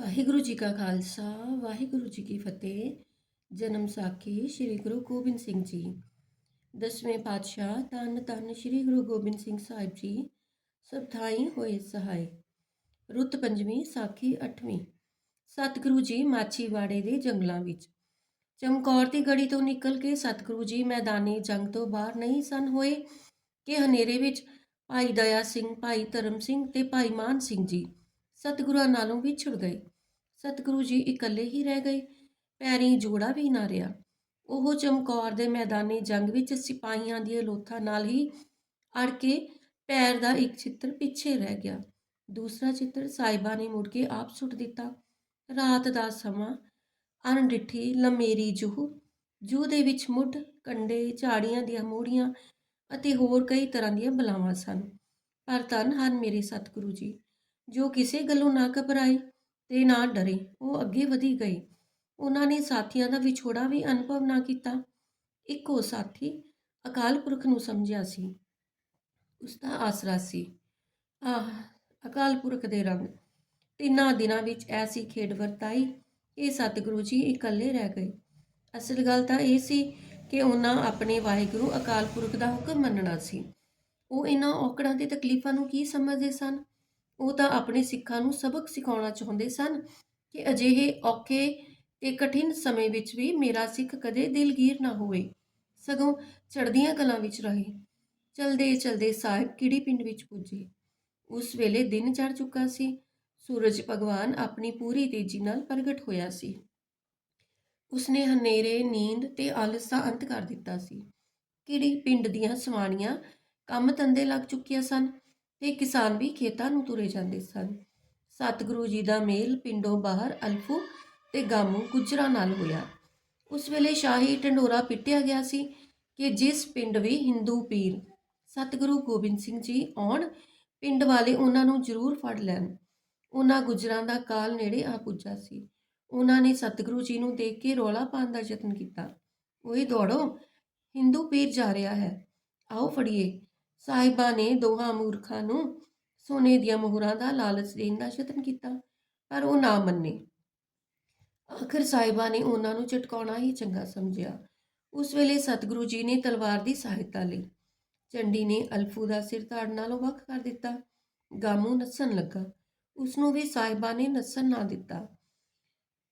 ਵਾਹਿਗੁਰੂ ਜੀ ਕਾ ਖਾਲਸਾ, ਵਾਹਿਗੁਰੂ ਜੀ ਕੀ ਫਤਿਹ। ਜਨਮ ਸਾਖੀ ਸ੍ਰੀ ਗੁਰੂ ਗੋਬਿੰਦ ਸਿੰਘ ਜੀ। ਦਸਵੇਂ ਪਾਤਸ਼ਾਹ ਧੰਨ ਧੰਨ ਸ੍ਰੀ ਗੁਰੂ ਗੋਬਿੰਦ ਸਿੰਘ ਸਾਹਿਬ ਜੀ, ਸਭ ਥਾਈ ਹੋਏ ਸਹਾਈ। ਰੁੱਤ ਪੰਜਵੀਂ ਸਾਖੀ ਅੱਠਵੀਂ। ਸਤਿਗੁਰੂ ਜੀ ਮਾਛੀਵਾੜੇ ਦੇ ਜੰਗਲਾਂ ਵਿੱਚ। ਚਮਕੌਰ ਦੀ ਗੜੀ ਤੋਂ ਨਿਕਲ ਕੇ ਸਤਿਗੁਰੂ ਜੀ ਮੈਦਾਨੀ ਜੰਗ ਤੋਂ ਬਾਹਰ ਨਹੀਂ ਸਨ ਹੋਏ, ਕਿ ਹਨੇਰੇ ਵਿੱਚ ਭਾਈ ਦਇਆ ਸਿੰਘ, ਭਾਈ ਧਰਮ ਸਿੰਘ ਤੇ ਭਾਈ ਮਾਨ ਸਿੰਘ ਜੀ। ਸਤਿਗੁਰਾਂ ਨਾਲੋਂ ਵਿਛੜ ਗਏ ਸਤਿਗੁਰੂ ਜੀ ਇਕੱਲੇ ਹੀ ਰਹਿ ਗਏ। ਪੈਰੀਂ ਜੋੜਾ ਵੀ ਨਾ ਰਿਹਾ। ਉਹ ਚਮਕੌਰ ਦੇ ਮੈਦਾਨੀ ਜੰਗ ਵਿੱਚ ਸਿਪਾਹੀਆਂ ਦੀ ਲੋਥਾਂ ਨਾਲ ਹੀ ਅੜ ਕੇ ਪੈਰ ਦਾ ਇੱਕ ਚਿੱਤਰ ਪਿੱਛੇ ਰਹਿ ਗਿਆ। ਦੂਸਰਾ ਚਿੱਤਰ ਸਾਹਿਬਾ ਨੇ ਮੁੜ ਕੇ ਆਪ ਸੁੱਟ ਦਿੱਤਾ। ਰਾਤ ਦਾ ਸਮਾਂ, ਅਣਡਿੱਠੀ ਲੰਮੇਰੀ ਜੂਹ ਜੂਹ ਦੇ ਵਿੱਚ ਮੁੱਢ, ਕੰਡੇ, ਝਾੜੀਆਂ ਦੀਆਂ ਮੂੜੀਆਂ ਅਤੇ ਹੋਰ ਕਈ ਤਰ੍ਹਾਂ ਦੀਆਂ ਬਲਾਵਾਂ ਸਨ। ਪਰ ਧੰਨ ਹਨ ਮੇਰੇ ਸਤਿਗੁਰੂ ਜੀ। ਜੋ ਕਿਸੇ ਗੱਲੋਂ ਨਾ ਘਬਰਾਏ ਤੇ ਨਾ ਡਰੇ, ਉਹ ਅੱਗੇ ਵਧੀ ਗਏ ਉਹਨਾਂ ਨੇ ਸਾਥੀਆਂ ਦਾ ਵਿਛੋੜਾ ਵੀ ਅਨੁਭਵ ਨਾ ਕੀਤਾ। ਇੱਕੋ ਸਾਥੀ ਅਕਾਲ ਪੁਰਖ ਨੂੰ ਸਮਝਿਆ ਸੀ। ਉਸ ਦਾ ਆਸਰਾ ਸੀ। ਆਹ, ਅਕਾਲ ਪੁਰਖ ਦੇ ਰੰਗ। ਤਿੰਨਾਂ ਦਿਨਾਂ ਵਿੱਚ ਐਸੀ ਖੇਡ ਵਰਤਾਈ ਕਿ ਸਤਿਗੁਰੂ ਜੀ ਇਕੱਲੇ ਰਹਿ ਗਏ। ਅਸਲ ਗੱਲ ਤਾਂ ਇਹ ਸੀ ਕਿ ਉਹਨਾਂ ਆਪਣੇ ਵਾਹਿਗੁਰੂ ਅਕਾਲ ਪੁਰਖ ਦਾ ਹੁਕਮ ਮੰਨਣਾ ਸੀ। ਉਹ ਇਹਨਾਂ ਔਕੜਾਂ ਤੇ ਤਕਲੀਫਾਂ ਨੂੰ ਕੀ ਸਮਝਦੇ ਸਨ? ਉਹ ਤਾਂ ਆਪਣੇ ਸਿੱਖਾਂ ਨੂੰ ਸਬਕ ਸਿਖਾਉਣਾ ਚਾਹੁੰਦੇ ਸਨ ਕਿ ਅਜਿਹੇ ਔਖੇ ਤੇ ਕਠਿਨ ਸਮੇਂ ਵਿੱਚ ਵੀ ਮੇਰਾ ਸਿੱਖ ਕਦੇ ਦਿਲਗੀਰ ਨਾ ਹੋਵੇ, ਸਗੋਂ ਚੜ੍ਹਦੀਆਂ ਕਲਾਂ ਵਿੱਚ ਰਹੇ। ਚਲਦੇ ਚਲਦੇ ਸਾਹਿਬ ਕਿੜੀ ਪਿੰਡ ਵਿੱਚ ਪੁੱਜੇ? ਉਸ ਵੇਲੇ ਦਿਨ ਚੜ ਚੁੱਕਾ ਸੀ। ਸੂਰਜ ਭਗਵਾਨ ਆਪਣੀ ਪੂਰੀ ਤੇਜ਼ੀ ਨਾਲ ਪ੍ਰਗਟ ਹੋਇਆ ਸੀ। ਉਸਨੇ ਹਨੇਰੇ, ਨੀਂਦ ਤੇ ਆਲਸ ਦਾ ਅੰਤ ਕਰ ਦਿੱਤਾ ਸੀ। ਕਿੜੀ ਪਿੰਡ ਦੀਆਂ ਸਵਾਣੀਆਂ ਕੰਮ ਧੰਦੇ ਲੱਗ ਚੁੱਕੀਆਂ ਸਨ? ਤੇ ਕਿਸਾਨ ਵੀ ਖੇਤਾਂ ਨੂੰ ਤੁਰੇ ਜਾਂਦੇ ਸਨ। ਸਤਿਗੁਰੂ ਜੀ ਦਾ ਮੇਲ ਪਿੰਡੋਂ ਬਾਹਰ ਅਲਫੂ ਤੇ ਗਾਮੂ ਗੁਜਰਾਂ ਨਾਲ ਹੋਇਆ। ਉਸ ਵੇਲੇ ਸ਼ਾਹੀ ਢੰਡੋਰਾ ਪਿੱਟਿਆ ਗਿਆ ਸੀ ਕਿ ਜਿਸ ਪਿੰਡ ਵੀ ਹਿੰਦੂ ਪੀਰ ਸਤਿਗੁਰੂ ਗੋਬਿੰਦ ਸਿੰਘ ਜੀ ਆਉਣ, ਪਿੰਡ ਵਾਲੇ ਉਹਨਾਂ ਨੂੰ ਜ਼ਰੂਰ ਫੜ ਲੈਣ। ਉਹਨਾਂ ਗੁਜਰਾਂ ਦਾ ਕਾਲ ਨੇੜੇ ਆ ਪੁੱਜਾ ਸੀ। ਉਹਨਾਂ ਨੇ ਸਤਿਗੁਰੂ ਜੀ ਨੂੰ ਦੇਖ ਕੇ ਰੌਲਾ ਪਾਉਣ ਦਾ ਯਤਨ ਕੀਤਾ। ਉਹੀ ਦੌੜੋ, ਹਿੰਦੂ ਪੀਰ ਜਾ ਰਿਹਾ ਹੈ। ਆਓ ਫੜੀਏ। ਸਾਹਿਬਾਂ ਨੇ ਦੋਹਾਂ ਮੂਰਖਾਂ ਨੂੰ ਸੋਨੇ ਦੀਆਂ ਮੋਹਰਾਂ ਦਾ ਲਾਲਚ ਦੇਣ ਦਾ ਯਤਨ ਕੀਤਾ, ਪਰ ਉਹ ਨਾ ਮੰਨੇ। ਆਖਰ ਸਾਹਿਬਾਂ ਨੇ ਉਹਨਾਂ ਨੂੰ ਝਟਕਾਉਣਾ ਹੀ ਚੰਗਾ ਸਮਝਿਆ। ਉਸ ਵੇਲੇ ਸਤਿਗੁਰੂ ਜੀ ਨੇ ਤਲਵਾਰ ਦੀ ਸਹਾਇਤਾ ਲਈ। ਚੰਡੀ ਨੇ ਅਲਫੂ ਦਾ ਸਿਰ ਧੜ ਨਾਲੋਂ ਵੱਖ ਕਰ ਦਿੱਤਾ। ਗਾਮੂ ਨੱਸਣ ਲੱਗਾ। ਉਸ ਨੂੰ ਵੀ ਸਾਹਿਬਾਂ ਨੇ ਨੱਸਣ ਨਾ ਦਿੱਤਾ।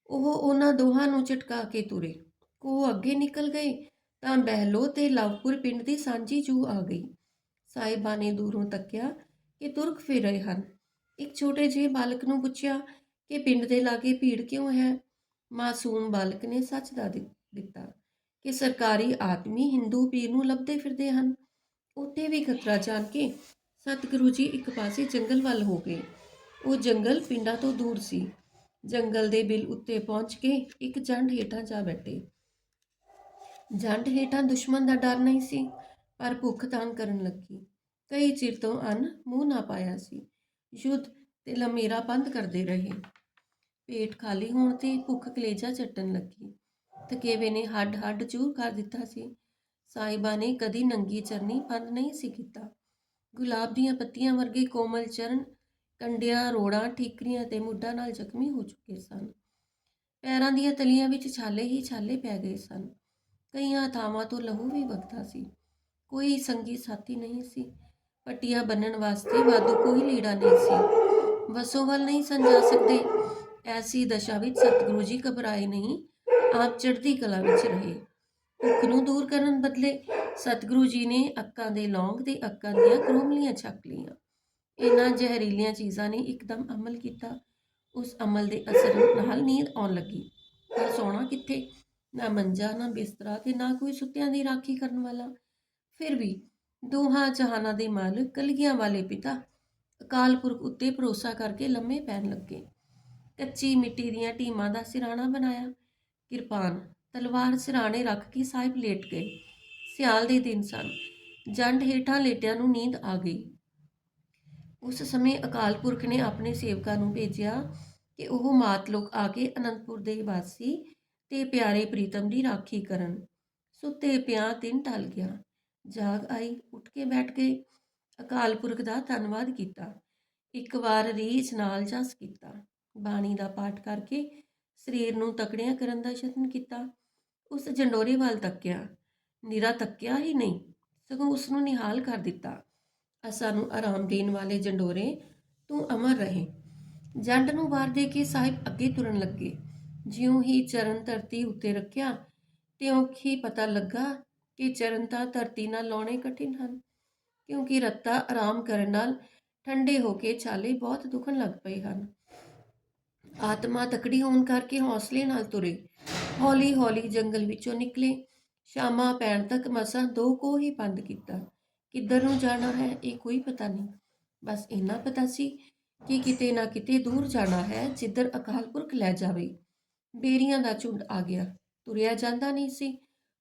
ਉਹ ਉਹਨਾਂ ਦੋਹਾਂ ਨੂੰ ਝਟਕਾ ਕੇ ਤੁਰੇ। ਕੋ ਅੱਗੇ ਨਿਕਲ ਗਏ ਤਾਂ ਬਹਿਲੋ ਤੇ ਲਵਪੁਰ ਪਿੰਡ ਦੀ ਸਾਂਝੀ ਜੂ ਆ ਗਈ। ਸਾਹਿਬਾਂ ਨੇ ਦੂਰੋਂ ਤੱਕਿਆ ਕਿ ਤੁਰਕ ਫਿਰ ਰਹੇ ਹਨ। ਇੱਕ ਛੋਟੇ ਜਿਹੇ ਬਾਲਕ ਨੂੰ ਪੁੱਛਿਆ ਕਿ ਪਿੰਡ ਦੇ ਲਾਗੇ ਭੀੜ ਕਿਉਂ ਹੈ? ਮਾਸੂਮ ਬਾਲਕ ਨੇ ਸੱਚ ਦਾ ਦਿੱਤਾ ਕਿ ਸਰਕਾਰੀ ਆਦਮੀ ਹਿੰਦੂ ਪੀਰ ਨੂੰ ਲੱਭਦੇ ਫਿਰਦੇ ਹਨ। ਉੱਥੇ ਵੀ ਖਤਰਾ ਜਾਣ ਕੇ ਸਤਿਗੁਰੂ ਜੀ ਇੱਕ ਪਾਸੇ ਜੰਗਲ ਵੱਲ ਹੋ ਗਏ। ਉਹ ਜੰਗਲ ਪਿੰਡਾਂ ਤੋਂ ਦੂਰ ਸੀ। ਜੰਗਲ ਦੇ ਬਿਲ ਉੱਤੇ ਪਹੁੰਚ ਕੇ ਇੱਕ ਜੰਡ ਹੇਠਾਂ ਜਾ ਬੈਠੇ। ਜੰਡ ਹੇਠਾਂ ਦੁਸ਼ਮਣ ਦਾ ਡਰ ਨਹੀਂ ਸੀ। ਪਰ ਭੁੱਖ ਤੰਗ ਕਰਨ ਲੱਗੀ। ਕਈ ਚਿਰ ਤੋਂ ਅੰਨ ਮੂੰਹ ਨਾ ਪਾਇਆ ਸੀ। ਯੁੱਧ ਤੇ ਲਮੇਰਾ ਬੰਦ ਕਰਦੇ ਰਹੇ। ਪੇਟ ਖਾਲੀ ਹੋਣ ਤੇ ਭੁੱਖ ਕਲੇਜਾ ਚੱਟਣ ਲੱਗੀ। ਥਕੇਵੇ ਨੇ ਹੱਡ ਹੱਡ ਚੂਰ ਕਰ ਦਿੱਤਾ ਸੀ। ਸਾਹਿਬਾ ਨੇ ਕਦੀ ਨੰਗੀ ਚਰਨੀ ਬੰਦ ਨਹੀਂ ਸੀ ਕੀਤਾ। ਗੁਲਾਬ ਦੀਆਂ ਪੱਤੀਆਂ ਵਰਗੇ ਕੋਮਲ ਚਰਨ ਕੰਡਿਆਂ, ਰੋੜਾਂ, ਠੀਕਰੀਆਂ ਤੇ ਮੁੱਢਾਂ ਨਾਲ ਜ਼ਖਮੀ ਹੋ ਚੁੱਕੇ ਸਨ। ਪੈਰਾਂ ਦੀਆਂ ਤਲੀਆਂ ਵਿੱਚ ਛਾਲੇ ਹੀ ਛਾਲੇ ਪੈ ਗਏ ਸਨ। ਕਈਆਂ ਥਾਵਾਂ ਤੋਂ ਲਹੂ ਵੀ ਵਗਦਾ ਸੀ। ਕੋਈ ਸੰਗੀ ਸਾਥੀ ਨਹੀਂ ਸੀ। ਪੱਟੀਆਂ ਬੰਨਣ ਵਾਸਤੇ ਵਾਧੂ ਕੋਈ ਲੀੜਾ ਨਹੀਂ ਸੀ। ਵਸੋਂ ਵੱਲ ਨਹੀਂ ਸਨ ਜਾ ਸਕਦੇ। ਐਸੀ ਦਸ਼ਾ ਵਿੱਚ ਸਤਿਗੁਰੂ ਜੀ ਘਬਰਾਏ ਨਹੀਂ, ਆਪ ਚੜ੍ਹਦੀ ਕਲਾ ਵਿੱਚ ਰਹੇ। ਭੁੱਖ ਨੂੰ ਦੂਰ ਕਰਨ ਬਦਲੇ ਸਤਿਗੁਰੂ ਜੀ ਨੇ ਅੱਕਾਂ ਦੇ ਲੌਂਗ ਤੇ ਅੱਕਾਂ ਦੀਆਂ ਕਰੋਮਲੀਆਂ ਛਕ ਲਈਆਂ। ਇਹਨਾਂ ਜ਼ਹਿਰੀਲੀਆਂ ਚੀਜ਼ਾਂ ਨੇ ਇੱਕਦਮ ਅਮਲ ਕੀਤਾ। ਉਸ ਅਮਲ ਦੇ ਅਸਰ ਨਾਲ ਨੀਂਦ ਆਉਣ ਲੱਗੀ। ਪਰ ਸੌਣਾ ਕਿੱਥੇ? ਨਾ ਮੰਜਾ, ਨਾ ਬਿਸਤਰਾ ਤੇ ਨਾ ਕੋਈ ਸੁੱਤਿਆਂ ਦੀ ਰਾਖੀ ਕਰਨ ਵਾਲਾ। ਫਿਰ ਵੀ ਦੋਹਾਂ ਜਹਾਨਾਂ ਦੇ ਮਾਲਕ ਕਲਗੀਆਂ ਵਾਲੇ ਪਿਤਾ ਅਕਾਲ ਪੁਰਖ ਉੱਤੇ ਭਰੋਸਾ ਕਰਕੇ ਲੰਮੇ ਪੈਣ ਲੱਗੇ। ਕੱਚੀ ਮਿੱਟੀ ਦੀਆਂ ਟੀਮਾਂ ਦਾ ਸਿਰਾਣਾ ਬਣਾਇਆ। ਕਿਰਪਾਨ, ਤਲਵਾਰ ਸਿਰਾਣੇ ਰੱਖ ਕੇ ਸਾਹਿਬ ਲੇਟ ਗਏ। ਸਿਆਲ ਦੇ ਦਿਨ ਸਨ। ਜੰਡ ਹੇਠਾਂ ਲੇਟਿਆਂ ਨੂੰ ਨੀਂਦ ਆ ਗਈ। ਉਸ ਸਮੇਂ ਅਕਾਲ ਪੁਰਖ ਨੇ ਆਪਣੇ ਸੇਵਕਾਂ ਨੂੰ ਭੇਜਿਆ ਕਿ ਉਹ ਮਾਤ ਲੋਕ ਆ ਕੇ ਅਨੰਦਪੁਰ ਦੇ ਵਾਸੀ ਤੇ ਪਿਆਰੇ ਪ੍ਰੀਤਮ ਦੀ ਰਾਖੀ ਕਰਨ। ਸੁੱਤੇ ਪਿਆ ਤਿੰਨ ਟਲ ਗਿਆ। ਜਾਗ ਆਈ, ਉੱਠ ਕੇ ਬੈਠ ਗਏ ਅਕਾਲ ਪੁਰਖ ਦਾ ਧੰਨਵਾਦ ਕੀਤਾ। ਇੱਕ ਵਾਰ ਰੀਝ ਨਾਲ ਜਸ ਕੀਤਾ। ਬਾਣੀ ਦਾ ਪਾਠ ਕਰਕੇ ਸਰੀਰ ਨੂੰ ਤਕੜਿਆਂ ਕਰਨ ਦਾ ਯਤਨ ਕੀਤਾ। ਉਸ ਜੰਡੋਰੇ ਵੱਲ ਤੱਕਿਆ। ਨਿਰਾ ਤੱਕਿਆ ਹੀ ਨਹੀਂ, ਸਗੋਂ ਉਸ ਨੂੰ ਨਿਹਾਲ ਕਰ ਦਿੱਤਾ। ਅਸਾਂ ਨੂੰ ਆਰਾਮ ਦੇਣ ਵਾਲੇ ਜੰਡੋਰੇ, ਤੂੰ ਅਮਰ ਰਹੇ। ਜੰਡ ਨੂੰ ਵਾਰ ਦੇ ਕੇ ਸਾਹਿਬ ਅੱਗੇ ਤੁਰਨ ਲੱਗੇ। ਜਿਉਂ ਹੀ ਚਰਨ ਧਰਤੀ ਉੱਤੇ ਰੱਖਿਆ, ਤਿਉਂ ਹੀ ਪਤਾ ਲੱਗਾ ਕਿ ਚਰਨ ਤਾਂ ਧਰਤੀ ਨਾਲ ਲਾਉਣੇ ਕਠਿਨ ਹਨ, ਕਿਉਂਕਿ ਰੱਤਾ ਆਰਾਮ ਕਰਨ ਨਾਲ ਠੰਡੇ ਹੋ ਕੇ ਛਾਲੇ ਬਹੁਤ ਦੁਖਣ ਲੱਗ ਪਏ ਹਨ। ਆਤਮਾ ਤਕੜੀ ਹੋਣ ਕਰਕੇ ਹੌਸਲੇ ਨਾਲ ਤੁਰੇ ਹੌਲੀ ਹੌਲੀ ਜੰਗਲ ਵਿੱਚੋਂ ਨਿਕਲੇ। ਸ਼ਾਮਾਂ ਪੈਣ ਤੱਕ ਮਸਾਂ ਦੋ ਕੋ ਹੀ ਬੰਦ ਕੀਤਾ। ਕਿੱਧਰ ਨੂੰ ਜਾਣਾ ਹੈ, ਇਹ ਕੋਈ ਪਤਾ ਨਹੀਂ। ਬਸ ਇੰਨਾ ਪਤਾ ਸੀ ਕਿ ਕਿਤੇ ਨਾ ਕਿਤੇ ਦੂਰ ਜਾਣਾ ਹੈ, ਜਿੱਧਰ ਅਕਾਲ ਪੁਰਖ ਲੈ ਜਾਵੇ। ਬੇਰੀਆਂ ਦਾ ਝੁੰਡ ਆ ਗਿਆ। ਤੁਰਿਆ ਜਾਂਦਾ ਨਹੀਂ ਸੀ।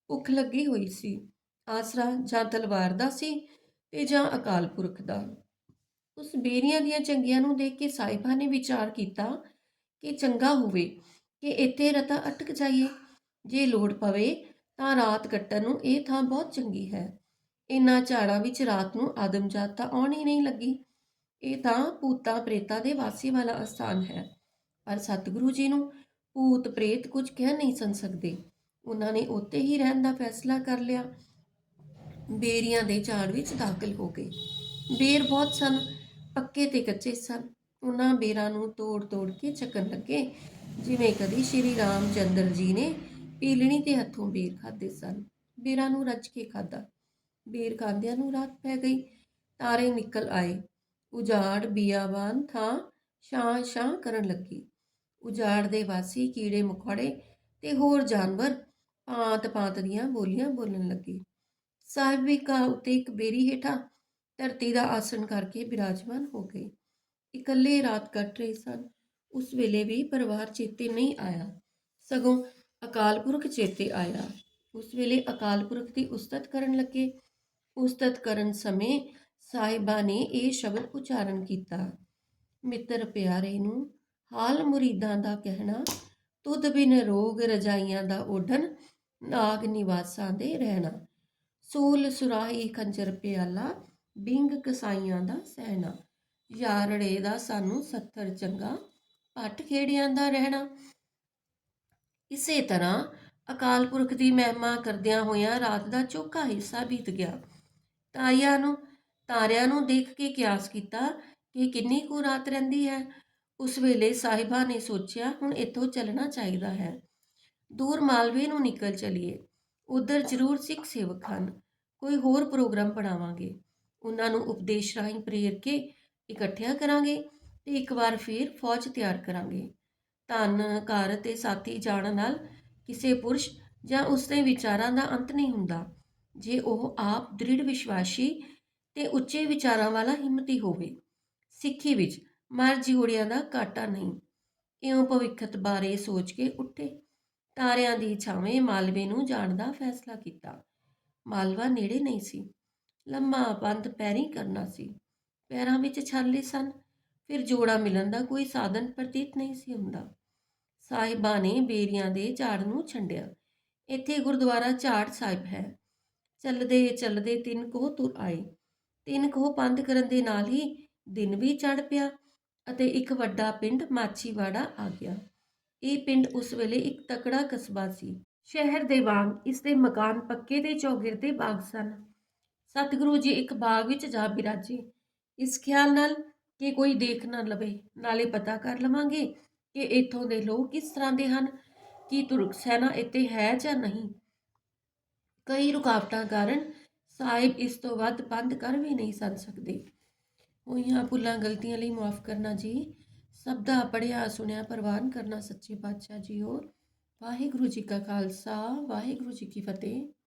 ਭੁੱਖ ਲੱਗੀ ਹੋਈ ਸੀ। ਆਸਰਾ ਜਾਂ ਤਲਵਾਰ ਦਾ ਸੀ ਤੇ ਜਾਂ ਅਕਾਲ ਪੁਰਖ ਦਾ। ਉਸ ਬੇਰੀਆਂ ਦੀਆਂ ਚੰਗੀਆਂ ਨੂੰ ਦੇਖ ਕੇ ਸਾਹਿਬਾਂ ਨੇ ਵਿਚਾਰ ਕੀਤਾ ਕਿ ਚੰਗਾ ਹੋਵੇ ਕਿ ਇੱਥੇ ਰਤਾ ਅਟਕ ਜਾਈਏ। ਜੇ ਲੋੜ ਪਵੇ ਤਾਂ ਰਾਤ ਕੱਟਣ ਨੂੰ ਇਹ ਥਾਂ ਬਹੁਤ ਚੰਗੀ ਹੈ। ਇਨ੍ਹਾਂ ਝਾੜਾਂ ਵਿੱਚ ਰਾਤ ਨੂੰ ਆਦਮਜਾਤ ਤਾਂ ਆਉਣ ਨਹੀਂ ਲੱਗੀ। ਇਹ ਤਾਂ ਭੂਤਾਂ ਪ੍ਰੇਤਾਂ ਦੇ ਵਾਸੀ ਵਾਲਾ ਅਸਥਾਨ ਹੈ। ਪਰ ਸਤਿਗੁਰੂ ਜੀ ਨੂੰ ਭੂਤ ਪ੍ਰੇਤ ਕੁਝ ਕਹਿ ਨਹੀਂ ਸਨ ਸਕਦੇ। ਉਹਨਾਂ ਨੇ ਉੱਥੇ ਹੀ ਰਹਿਣ ਦਾ ਫੈਸਲਾ ਕਰ ਲਿਆ। ਬੇਰੀਆਂ ਦੇ ਝਾੜ ਵਿੱਚ ਦਾਖਲ ਹੋ ਗਏ। ਬੇਰ ਬਹੁਤ ਸਨ, ਪੱਕੇ ਤੇ ਕੱਚੇ ਸਨ। ਉਹਨਾਂ ਬੇਰਾਂ ਨੂੰ ਤੋੜ-ਤੋੜ ਕੇ ਚੱਕਣ ਲੱਗੇ। ਜਿਵੇਂ ਕਦੀ ਸ਼੍ਰੀ ਰਾਮ ਚੰਦਰ ਜੀ ਨੇ ਪੀਲਣੀ ਦੇ ਹੱਥੋਂ ਬੇਰ ਖਾਦੇ ਸਨ। ਬੇਰਾਂ ਨੂੰ ਰੱਜ ਕੇ ਖਾਦਾ ਬੇਰ ਖਾਂਦਿਆਂ ਨੂੰ ਰਾਤ ਪੈ ਗਈ। ਤਾਰੇ ਨਿਕਲ ਆਏ। ਉਜਾੜ ਬਿਆਬਾਨ ਥਾਂ ਸ਼ਾਂ ਸ਼ਾਂ ਕਰਨ ਲੱਗੀ। ਉਜਾੜ ਦੇ ਵਾਸੀ ਕੀੜੇ ਮਖੌੜੇ ਤੇ ਹੋਰ ਜਾਨਵਰ ਭਾਂਤ ਭਾਂਤ ਦੀਆਂ ਬੋਲੀਆਂ ਬੋਲਣ ਲੱਗੇ। ਸਾਹਿਬ ਵੀ ਕਾ ਉੱਤੇ ਇੱਕ ਬੇਰੀ ਹੇਠਾਂ ਧਰਤੀ ਦਾ ਆਸਣ ਕਰਕੇ ਬਿਰਾਜਮਾਨ ਹੋ ਗਏ। ਇਕੱਲੇ ਰਾਤ ਕੱਟ ਰਹੇ ਸਨ। ਉਸ ਵੇਲੇ ਵੀ ਪਰਿਵਾਰ ਚੇਤੇ ਨਹੀਂ ਆਇਆ। ਸਗੋਂ ਅਕਾਲ ਪੁਰਖ ਚੇਤੇ ਆਇਆ। ਉਸ ਵੇਲੇ ਅਕਾਲ ਪੁਰਖ ਦੀ ਉਸਤਤ ਕਰਨ ਲੱਗੇ। ਉਸਤਤ ਕਰਨ ਸਮੇਂ ਸਾਹਿਬਾਂ ਨੇ ਇਹ ਸ਼ਬਦ ਉਚਾਰਨ ਕੀਤਾ, ਮਿੱਤਰ ਪਿਆਰੇ ਨੂੰ ਹਾਲ ਮੁਰੀਦਾਂ ਦਾ ਕਹਿਣਾ, ਤੁਧ ਬਿਨ ਰੋਗ ਰਜਾਈਆਂ ਦਾ ਓਢਣ ਨਾਗ ਨਿਵਾਸਾਂ ਦੇ ਰਹਿਣਾ। ਸੂਲ ਸੁਰਾਹੀ ਖੰਜਰ ਪਿਆਲਾ, ਬਿੰਗ ਕਸਾਈਆਂ ਦਾ ਸਹਿਣਾ। ਯਾਰੜੇ ਦਾ ਸਾਨੂੰ ਸੱਤਰ ਚੰਗਾ, ਪੱਟ ਖੇੜਿਆਂ ਦਾ ਰਹਿਣਾ। ਇਸੇ ਤਰ੍ਹਾਂ ਅਕਾਲ ਪੁਰਖ ਦੀ ਮਹਿਮਾ ਕਰਦਿਆਂ ਹੋਇਆਂ ਰਾਤ ਦਾ ਚੌਕਾ ਹਿੱਸਾ ਬੀਤ ਗਿਆ। ਤਾਰਿਆਂ ਨੂੰ ਤਾਰਿਆਂ ਨੂੰ ਦੇਖ ਕੇ ਕਿਆਸ ਕੀਤਾ ਕਿ ਕਿੰਨੀ ਕੁ ਰਾਤ ਰਹਿੰਦੀ ਹੈ। ਉਸ ਵੇਲੇ ਸਾਹਿਬਾ ਨੇ ਸੋਚਿਆ, ਹੁਣ ਇੱਥੋਂ ਚੱਲਣਾ ਚਾਹੀਦਾ ਹੈ। ਦੂਰ ਮਾਲਵੇ ਨੂੰ ਨਿਕਲ ਚਲੀਏ। ਉਧਰ ਜ਼ਰੂਰ ਸਿੱਖ ਸੇਵਕ ਹਨ। ਕੋਈ ਹੋਰ ਪ੍ਰੋਗਰਾਮ ਬਣਾਵਾਂਗੇ ਉਹਨਾਂ ਨੂੰ ਉਪਦੇਸ਼ ਰਾਹੀਂ ਪ੍ਰੇਰ ਕੇ ਇਕੱਠਿਆਂ ਕਰਾਂਗੇ ਤੇ ਇੱਕ ਵਾਰ ਫੇਰ ਫੌਜ ਤਿਆਰ ਕਰਾਂਗੇ। ਧਨ ਘਰ ਤੇ ਸਾਥੀ ਜਾਣ ਨਾਲ ਕਿਸੇ ਪੁਰਸ਼ ਜਾਂ ਉਸਦੇ ਵਿਚਾਰਾਂ ਦਾ ਅੰਤ ਨਹੀਂ ਹੁੰਦਾ। ਜੇ ਉਹ ਆਪ ਦ੍ਰਿੜ ਵਿਸ਼ਵਾਸੀ ਤੇ ਉੱਚੇ ਵਿਚਾਰਾਂ ਵਾਲਾ ਹਿੰਮਤੀ ਹੋਵੇ, ਸਿੱਖੀ ਵਿੱਚ ਮਰ ਜਿਉੜਿਆਂ ਦਾ ਕਾਟਾ ਨਹੀਂ। ਇਉਂ ਭਵਿੱਖਤ ਬਾਰੇ ਸੋਚ ਕੇ ਉੱਠੇ। ਤਾਰਿਆਂ ਦੀ ਛਾਵੇਂ ਮਾਲਵੇ ਨੂੰ ਜਾਣ ਦਾ ਫੈਸਲਾ ਕੀਤਾ। ਮਾਲਵਾ ਨੇੜੇ ਨਹੀਂ ਸੀ। ਲੰਮਾ ਬੰਦ ਪੈਰੀ ਕਰਨਾ ਸੀ। ਪੈਰਾਂ ਵਿੱਚ ਛਾਲੇ ਸਨ। ਫਿਰ ਜੋੜਾ ਮਿਲਣ ਦਾ ਕੋਈ ਸਾਧਨ ਪ੍ਰਤੀਤ ਨਹੀਂ ਸੀ ਹੁੰਦਾ। ਸਾਹਿਬਾਂ ਨੇ ਬੇਰੀਆਂ ਦੇ ਝਾੜ ਨੂੰ ਛੰਡਿਆ। ਇੱਥੇ ਗੁਰਦੁਆਰਾ ਝਾੜ ਸਾਹਿਬ ਹੈ। ਚੱਲਦੇ ਚੱਲਦੇ ਤਿੰਨ ਕੋਹ ਤੁਰ ਆਏ। ਤਿੰਨ ਕੋਹ ਬੰਦ ਕਰਨ ਦੇ ਨਾਲ ਹੀ ਦਿਨ ਵੀ ਚੜ ਪਿਆ ਅਤੇ ਇੱਕ ਵੱਡਾ ਪਿੰਡ ਮਾਛੀਵਾੜਾ ਆ ਗਿਆ। ਇਹ ਪਿੰਡ ਉਸ ਵੇਲੇ ਇੱਕ ਤਕੜਾ ਕਸਬਾ ਸੀ। ਸ਼ਹਿਰ ਦੇ ਵਾਂਗ ਇਸ ਦੇ ਮਕਾਨ ਪੱਕੇ ਤੇ ਚੌਗਿਰਦੇ ਬਾਗ ਸਨ। ਸਤਿਗੁਰੂ ਜੀ ਇੱਕ ਬਾਗ ਵਿੱਚ ਜਾ ਬਿਰਾਜੇ। ਇਸ ਖਿਆਲ ਨਾਲ ਕਿ ਕੋਈ ਦੇਖ ਨਾ ਲਵੇ, ਨਾਲੇ ਪਤਾ ਕਰ ਲਵਾਂਗੇ ਕਿ ਇੱਥੋਂ ਦੇ ਲੋਕ ਕਿਸ ਤਰ੍ਹਾਂ ਦੇ ਹਨ, ਕੀ ਤੁਰਕ ਸੈਨਾ ਇੱਥੇ ਹੈ ਜਾਂ ਨਹੀਂ। ਕਈ ਰੁਕਾਵਟਾਂ ਕਾਰਨ ਸਾਹਿਬ ਇਸ ਤੋਂ ਵੱਧ ਬੰਦ ਕਰ ਵੀ ਨਹੀਂ ਸਨ ਸਕਦੇ। ਹੋਈਆਂ ਭੁੱਲਾਂ ਗਲਤੀਆਂ ਲਈ ਮਾਫ ਕਰਨਾ ਜੀ। ਸਭ ਦਾ ਪੜਿਆ ਸੁਣਿਆ, ਪ੍ਰਵਾਨ ਕਰਨਾ ਸੱਚੇ ਪਾਤਸ਼ਾਹ ਜੀ ਹੋਰ। ਵਾਹਿਗੁਰੂ ਜੀ ਕਾ ਖਾਲਸਾ, ਵਾਹਿਗੁਰੂ ਜੀ ਕੀ ਫਤਿਹ।